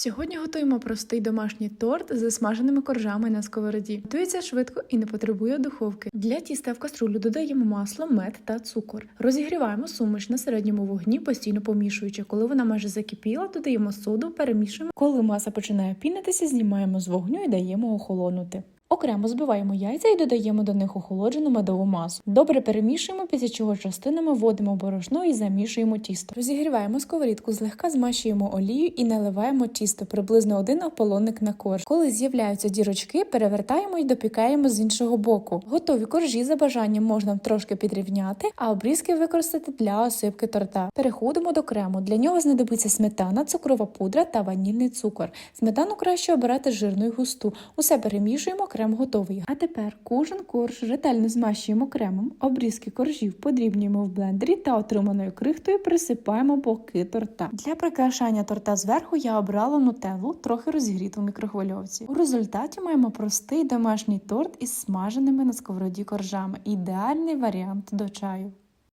Сьогодні готуємо простий домашній торт з смаженими коржами на сковороді. Готується швидко і не потребує духовки. Для тіста в каструлю додаємо масло, мед та цукор. Розігріваємо суміш на середньому вогні, постійно помішуючи. Коли вона майже закипіла, додаємо соду, перемішуємо. Коли маса починає пінитися, знімаємо з вогню і даємо охолонути. Окремо збиваємо яйця і додаємо до них охолоджену медову масу. Добре перемішуємо, після чого частинами вводимо борошно і замішуємо тісто. Розігріваємо сковорідку, злегка змащуємо олію і наливаємо тісто приблизно один ополонник на корж. Коли з'являються дірочки, перевертаємо і допікаємо з іншого боку. Готові коржі за бажанням можна трошки підрівняти, а обрізки використати для осипки торта. Переходимо до крему. Для нього знадобиться сметана, цукрова пудра та ванільний цукор. Сметану краще обирати жирну і густу. Усе перемішуємо, крем готовий. А тепер кожен корж ретельно змащуємо кремом, обрізки коржів подрібнюємо в блендері та отриманою крихтою присипаємо боки торта. Для прикрашання торта зверху я обрала нутеллу, трохи розігріту в мікрохвильовці. У результаті маємо простий домашній торт із смаженими на сковороді коржами. Ідеальний варіант до чаю.